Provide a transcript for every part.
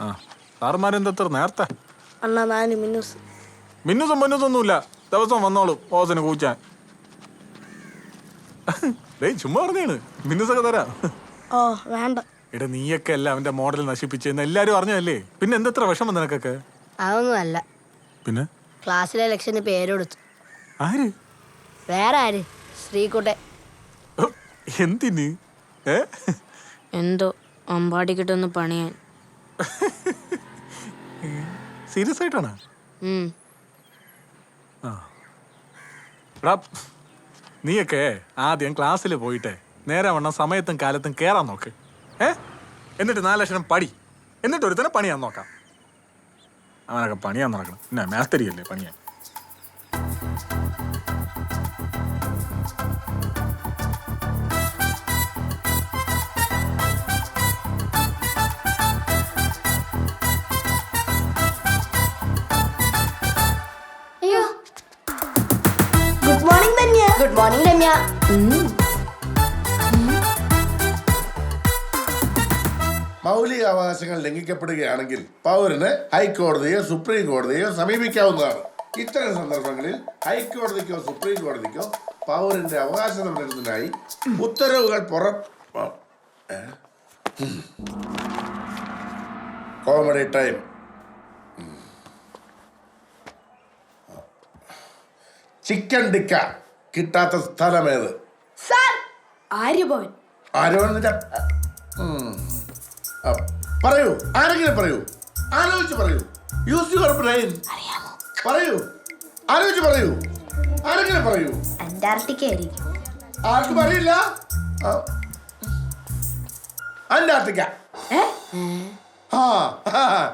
ആ സാറുമാരെന്താ നേരത്തെ? അണ്ണാ നാല് മിന്നൂസ്. മിന്നുസും മിന്നുസൊന്നുമില്ല ദിവസം വന്നോളും ഓസിന് കൂച്ചാൻ. ഡേയ് ചുമ്മാ പറഞ്ഞാണ്. മിന്നുസൊക്കെ തരാം. ഓ വേണ്ട. എടാ നീയൊക്കെ അല്ല അവന്റെ മോഡൽ നശിപ്പിച്ചെന്ന് എല്ലാരും അറിഞ്ഞല്ലേ പിന്നെ എന്തത്ര വിഷമം നിനക്കൊക്കെ? അതൊന്നുമല്ല. പിന്നെ? ക്ലാസ്സിലെ ലക്ഷന് പേര് കൊടുത്തു. ആര്? വേറെ ആര്? ശ്രീകുട്ടെ. എന്തിന്? ഏ? എന്തോ അമ്പാടി കിട്ടുന്ന പണിയാൻ. സീരിയസ് ആയിട്ടാണ്? നീയൊക്കെ ആദ്യം ക്ലാസ്സിൽ പോയിട്ട്. നേരെ വണ്ണം സമയത്തും കാലത്തും കേറാൻ നോക്ക്. ഏ? എന്നിട്ട് നാലക്ഷരം പടി. എന്നിട്ട് ഒരുത്തനെ പണിയാൻ നോക്കാം. അവനൊക്കെ പണിയാൻ നടക്കണം. പിന്നെ മേസ്തരിയല്ലേ പണിയാൻ? മൗലിക അവകാശങ്ങൾ ലംഘിക്കപ്പെടുകയാണെങ്കിൽ പൗരന് ഹൈക്കോടതിയോ സുപ്രീം കോടതിയോ സമീപിക്കാവുന്നതാണ്. ഇത്തരം സന്ദർഭങ്ങളിൽ ഹൈക്കോടതിക്കോ സുപ്രീം കോടതിക്കോ പൗരന്റെ അവകാശ സംരക്ഷണത്തിനായി ഉത്തരവുകൾ പുറ? Comedy time chicken tikka. കിട്ടാത്ത സ്ഥലമേത്? സാർ ആര്യഭവൻ. പറയൂ ആരെങ്കിലും പറയൂ. ആലോചിച്ച് പറയൂ. Use your brain. പറയൂ. ആലോചിച്ച് പറയൂ. ആരെങ്കിലും പറയൂ. അന്റാർട്ടിക്ക ആയിരിക്കും. ആർക്കും അറിയില്ല. അന്റാർട്ടിക്ക. ആ. ആ,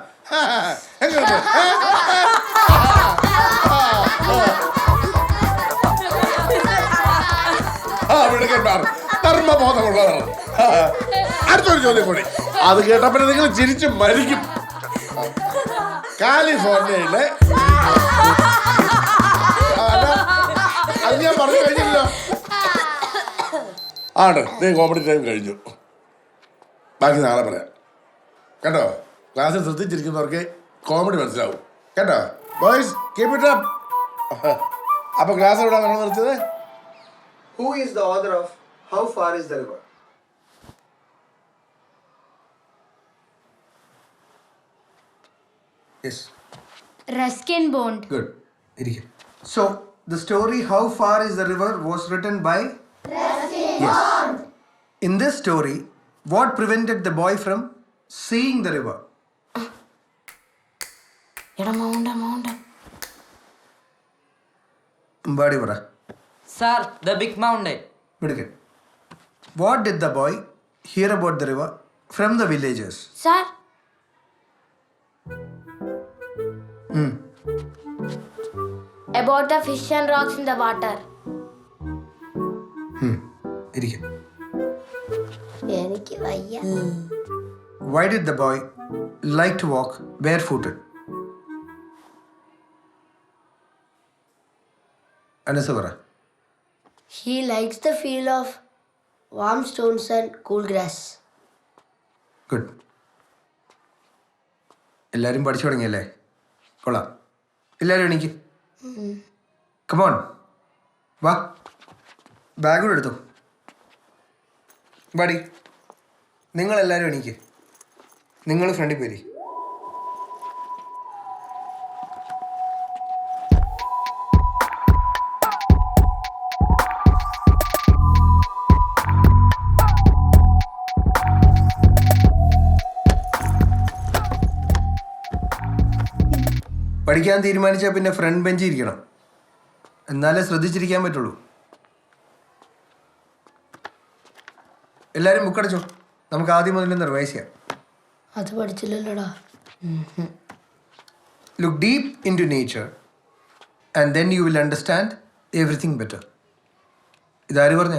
ധർമ്മബോധമുള്ളവർ ആ, അടുത്തൊരു ചോദ്യം കൂടി. അത് കേട്ടപ്പോൾ നിങ്ങൾ ചിരിച്ച് മരിക്കും. കാലിഫോർണിയയിലെ അത് ഞാൻ പറഞ്ഞു കഴിഞ്ഞില്ലല്ലോ. ആണ്. നീ കോമഡി ടൈം കഴിഞ്ഞു. ബാക്കി നാളെ പറയാം. കേട്ടോ? ക്ലാസ്സിൽ ശ്രദ്ധിച്ചിരിക്കുന്നവർക്ക് കോമഡി മനസ്സിലാവും. കേട്ടോ? ബോയ്സ് കീപ് ഇറ്റ് അപ്പ് അപ്പൊ ക്ലാസ് എവിടെ നമ്മൾ നിർത്തിയത്? Who is the author of How Far is the River? Yes Ruskin Bond good ഇരിക്കും So, the story How Far is the River was written by? Yes. In this story, what prevented the boy from seeing the river? എടാ മൗണ്ട മൗണ്ട Badi പറ Sir, the big mountain. മിടുക്കൻ What did the boy hear about the river from the villagers? Sir about the fish and rocks in the water ഇരിക്കും എനിക്ക് വയ്യ Why did the boy like to walk barefooted? Anas പറ he likes the feel of warm stones and cool grass. Good എല്ലാവരും പഠിച്ചു തുടങ്ങിയല്ലേ? കൊള്ളാം. എല്ലാവരും എണീക്ക്. Come on വാ. ബാഗ് കൂടെ എടുത്തു. നിങ്ങൾ എല്ലാരും എണീക്ക്. നിങ്ങൾ ഫ്രണ്ടിൽ പോരി. പഠിക്കാൻ തീരുമാനിച്ചാൽ പിന്നെ ഫ്രണ്ട് ബെഞ്ച് ഇരിക്കണം. എന്നാലേ ശ്രദ്ധിച്ചിരിക്കാൻ പറ്റുള്ളൂ. എല്ലാവരും ബുക്കടച്ചോ നമുക്ക് ആദ്യം മുതൽ റിവൈസ് ചെയ്യാം. അത് പഠിച്ചില്ലല്ലോടാ. Look deep into nature and then you will understand everything better ഇതാര് പറഞ്ഞ?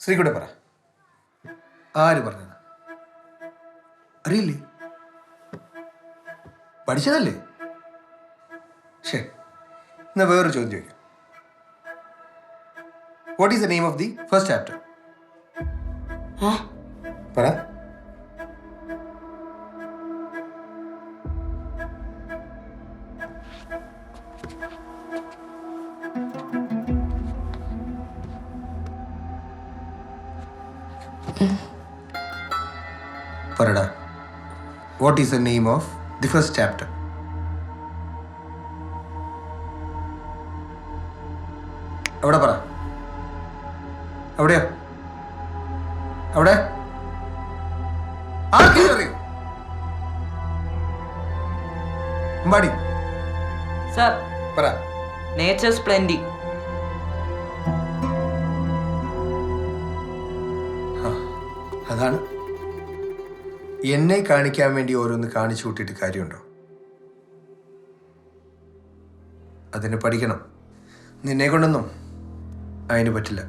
ശ്രീകുടെ പറ. ആര് പറഞ്ഞത്? അറിയില്ലേ പഠിച്ചതല്ലേ? ശരി എന്നാ വേറൊരു ചോദ്യം ചോദിക്കാം. What is the name of the first chapter പറ. പറടാ. What is the name of the first chapter എവിടെ പറ? എവിടെയോ? എവിടെ? ആർക്കെങ്കിലും അറിയോ അമ്പാടി. സർ. പറ. Nature's plenty. അതാണ് എന്നെ കാണിക്കാൻ വേണ്ടി ഓരോന്ന് കാണിച്ചു കൂട്ടിയിട്ട് കാര്യമുണ്ടോ? അതിന് പഠിക്കണം. നിന്നെ കൊണ്ടൊന്നും അതിന് പറ്റില്ല.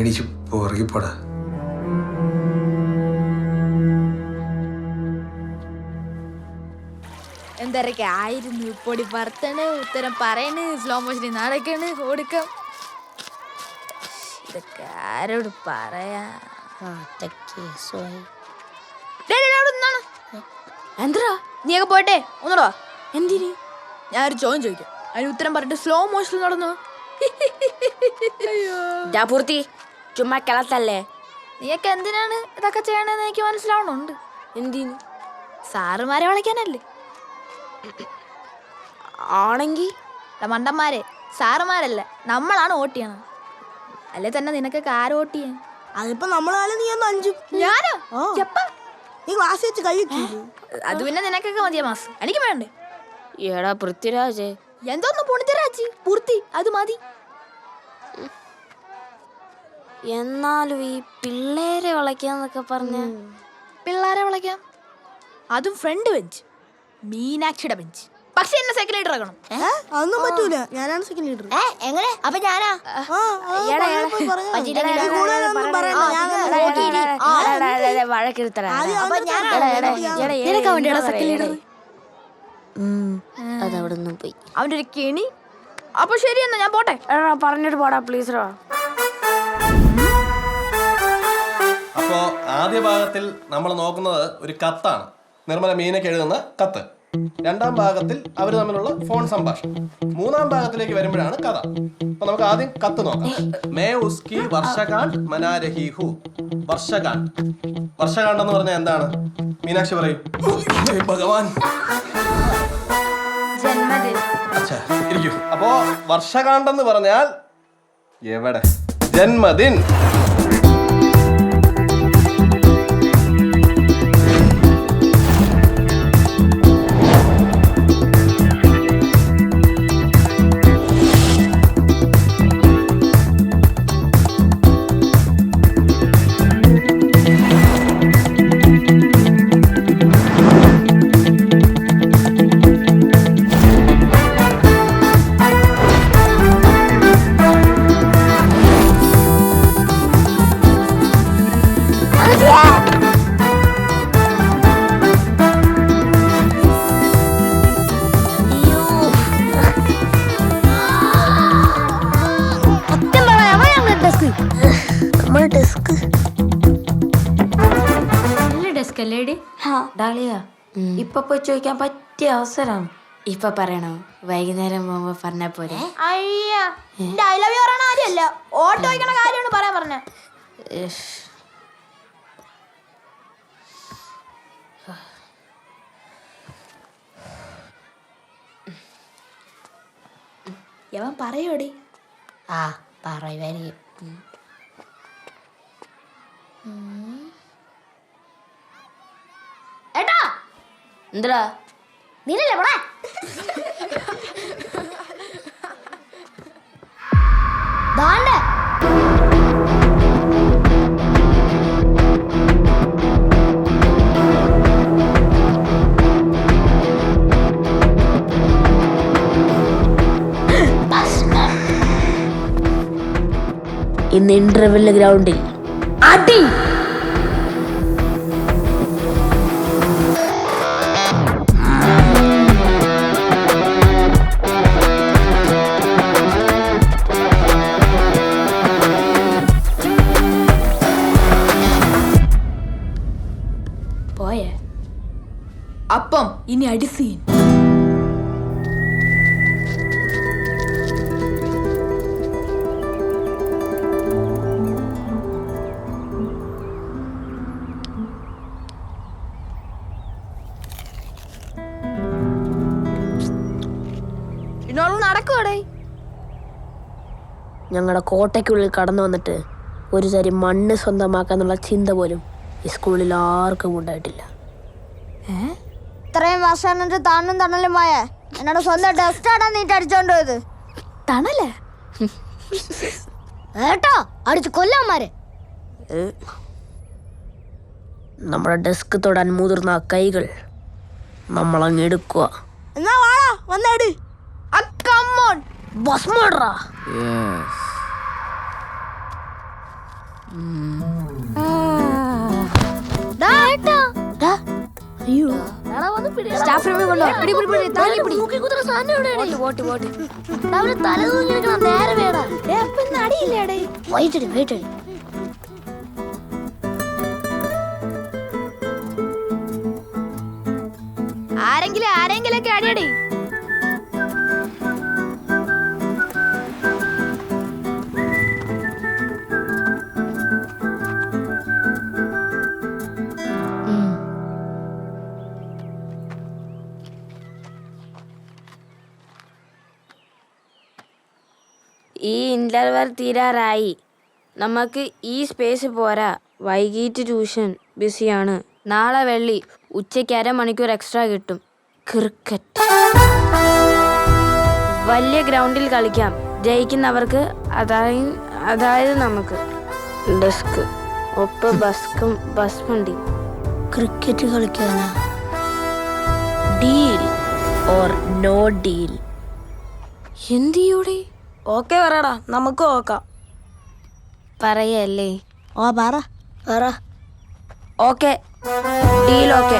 എണീച്ച് പുറകെ പോടാ എന്തൊക്കെ ആയിരുന്നു പൊടി പറത്തണ് ഉത്തരം പറയണ് സ്ലോ മോഷനിൽ നടക്കണ് കൊടുക്കാം? ഇതൊക്കെ ആരോട് പറയാ? എന്തരാ നീയൊക്കെ പോട്ടെ ഒന്നുകൂടെ എന്തിന്? ഒരു ചോദ്യം ചോദിക്കാം. അതിന് ഉത്തരം പറഞ്ഞിട്ട് സ്ലോ മോഷനിൽ നടന്നു? പൂർത്തി. ചുമ്മാ കിളത്തല്ലേ? നീയൊക്കെ എന്തിനാണ് ഇതൊക്കെ ചെയ്യണമെന്ന് എനിക്ക് മനസ്സിലാവണുണ്ട്. എന്തിന്? സാറുമാരെ വിളിക്കാനല്ലേ? ആണെങ്കി? മണ്ടന്മാരെ സാറുമാരല്ല. നമ്മളാണ് വോട്ട് ചെയ്യണം അല്ലേ തന്നെ നിനക്കൊക്കെ ആര് വോട്ട് ചെയ്യാൻ? അതിപ്പോ നമ്മളാലും നീ ഒന്ന് അഞ്ചു ഞാനോ? എപ്പ നീ ക്ലാസ് വെച്ച് കൈ വെക്കില്ലേ അത് പിന്നെ നിനക്കൊക്കെ മതിയാ മാസ്? എനിക്ക് വേണ്ടേ? എടാ പൃഥ്വിരാജേ. എന്തോന്ന് പൊണിത്തരാജി പൂർത്തി അത് മതി. എന്നാലും ഈ പിള്ളേരെ വളയ്ക്കാന്നൊക്കെ പറഞ്ഞ പിള്ളേരെ വിളയ്ക്കാം. അതും ഫ്രണ്ട് ബെഞ്ച് മീനാക്ഷിയുടെ ബെഞ്ച് പക്ഷെ എന്നെ സെക്കൻഡ് ലീഡർ ആക്കണം. അതൊന്നും പറ്റൂല. ഞാനാണ് സെക്കൻഡ് ലീഡർ എങ്ങനെ? അപ്പൊ ഞാനാ? അതവിടെ നിന്ന് പോയി. അവന്റെ ഒരു കെണി. അപ്പൊ ശരി എന്നാ ഞാൻ പോട്ടെ. എടാ പറഞ്ഞിട്ട് പോടാ പ്ലീസ് അപ്പോ അപ്പോൾ ആദ്യ ഭാഗത്തിൽ നമ്മൾ നോക്കുന്നത് ഒരു കത്താണ്. നിർമ്മല മീനൊക്കെ എഴുതുന്ന കത്ത്. രണ്ടാം ഭാഗത്തിൽ അവർ തമ്മിലുള്ള ഫോൺ സംഭാഷണം. മൂന്നാം ഭാഗത്തിലേക്ക് വരുമ്പോഴാണ് കഥ. അപ്പൊ നമുക്ക് ആദ്യം കത്ത് നോക്കാം. May ഉസ്കി വർഷകാണ്ട് മനാരഹി who. വർഷകാണ്ട് വർഷകാണ്ട് എന്ന് പറഞ്ഞാൽ എന്താണ്? മീനാക്ഷി പറയും. "ഏയ് ഭഗവാൻ. അച്ഛാ, ഇരിക്കൂ. അപ്പോ വർഷകാണ്ടെന്ന് പറഞ്ഞാൽ എവിടെ? ജന്മദിൻ. ഡാളിയ ഇപ്പൊ പോയി ചോദിക്കാൻ പറ്റിയ അവസരം. ഇപ്പൊ പറയണോ? വൈകുന്നേരം പോകുമ്പോ പറഞ്ഞ പോലെ ഓട്ടോ വയ്ക്കണ കാര്യമാണ് പറയാൻ പറഞ്ഞ. യവൻ പറയോടി. ആ പറയുമായിരിക്കും ഏട്ടാ എന്താ നീനല്ലേ പോടാ ദാണ്ടെ. ഇന്ന് ഇന്റർവെല്ല് ഗ്രൗണ്ടിൽ അടി. ഇനി അടിസീൻ ഞങ്ങളുടെ കോട്ടയ്ക്കുള്ളിൽ കടന്നു വന്നിട്ട് ഒരു തരി മണ്ണ് സ്വന്തമാക്കാന്നുള്ള ചിന്ത പോലും ഈ സ്കൂളിൽ ആർക്കും ഉണ്ടായിട്ടില്ല. ഇത്രയും വർഷം എന്നിട്ട് തണലും തണലുമായ എന്നോട് സ്വന്തം ഡസ്റ്റ് ആടാ നീട്ട് അടിച്ചോണ്ട് പോയത് തണലേ? ഏട്ടോ അടിച്ച് കൊല്ലാമാരെ നമ്മുടെ ഡെസ്ക് തൊടാൻ മുതിർന്ന ആ കൈകൾ നമ്മളങ്ങ് എടുക്കുക. എന്നാ വാടാ വന്നേട് അയ്യോ. സ്റ്റാഫ് റൂമിൽ കൊണ്ടോ പിടി പിടി പിടി താലി പിടി നേരെ വേടാ. അടിയില്ലേടേ വൈറ്റടി വൈറ്റടി ആരെങ്കിലും ആരെങ്കിലും ഒക്കെ അടിയടി. തീരാറായി. നമുക്ക് ഈ സ്പേസ് പോരാ. വൈകിട്ട് ട്യൂഷൻ ബിസിയാണ് നാളെ വെള്ളി ഉച്ചയ്ക്ക് അരമണിക്കൂർ എക്സ്ട്രാ കിട്ടും. ക്രിക്കറ്റ് വലിയ ഗ്രൗണ്ടിൽ കളിക്കാം. ജയിക്കുന്നവർക്ക് അതായത് അതായത് നമുക്ക്. ഡെസ്ക് ഒപ്പ് ബസ്കും ബസ് വണ്ടി ക്രിക്കറ്റ് കളിക്കാനാ. ഡീൽ ഓർ നോ ഡീൽ എന്തിയൂടെ ഓക്കെ പറയടാ നമുക്ക് നോക്കാം പറയല്ലേ? ഓ പറ. പറ. ഓക്കെ. Deal okay.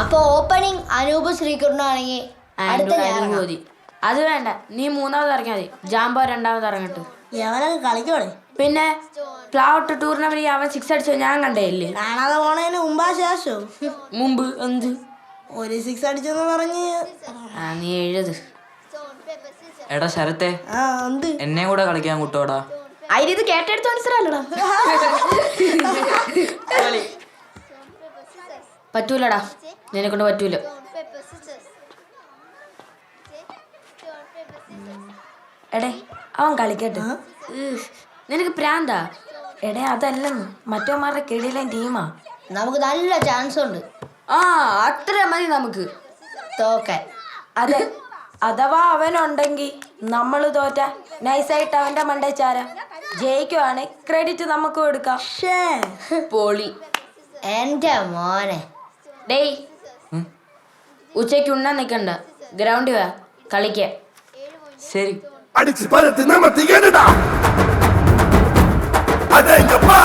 അപ്പൊ ഓപ്പണിംഗ് അനൂപ് ശ്രീകുറിനാണെങ്കിൽ അടുത്ത ഞാൻ മതി അത് വേണ്ട നീ മൂന്നാമത് ഇറങ്ങിയാൽ മതി. ജാമ്പോ രണ്ടാമത് ഇറങ്ങട്ടെ. എവനൊക്കെ കളിക്കോടെ പിന്നെ പ്ലാവട്ട് ടൂർണമെന്റ് അവൻ സിക്സ് അടിച്ചോ ഞാൻ കണ്ടേയില്ലേ? കാണാതെ പോണതിന് മുമ്പാ ശേഷോ. മുമ്പ് എന്ത്? ഒരു സിക്സ് അടിച്ചെന്ന് പറഞ്ഞ്. ആ നീ എഴുത്. എടാ ശരത്തെ. ആ എന്ത്? എന്നെ കൂടെ കളിക്കാൻ കൂട്ടോടാ. അതിന് കേട്ടെടുത്ത് മനസ്സിലല്ലടാ പറ്റൂലടാ. നിന്നെ കൊണ്ട് പറ്റൂല. എടേ അവൻ കളിക്കട്ടെ. നിനക്ക് പ്രാന്താ? എടേ അതല്ല മറ്റോമാരുടെ കിടിലൻ ടീമാ. നമുക്ക് നല്ല ചാൻസ് ഉണ്ട്. ആ അത്ര മതി നമുക്ക്. തോക്കാൻ. അതെ അഥവാ അവനുണ്ടെങ്കിൽ നമ്മൾ തോറ്റ. നൈസായിട്ട് അവന്റെ മണ്ടച്ചാര ജയിക്കുവാണ് ക്രെഡിറ്റ് നമുക്ക് കൊടുക്കാം. പോളി. എന്റെ മോനെ. ഡേയ്. ഉച്ചയ്ക്ക് ഉണ്ണാൻ നിൽക്കണ്ട ഗ്രൗണ്ടിൽ വാ. കളിക്കാം. ശരി. അടിച്ച് പരത്തി നമ്മ തികനടാ அடைங்கப்பா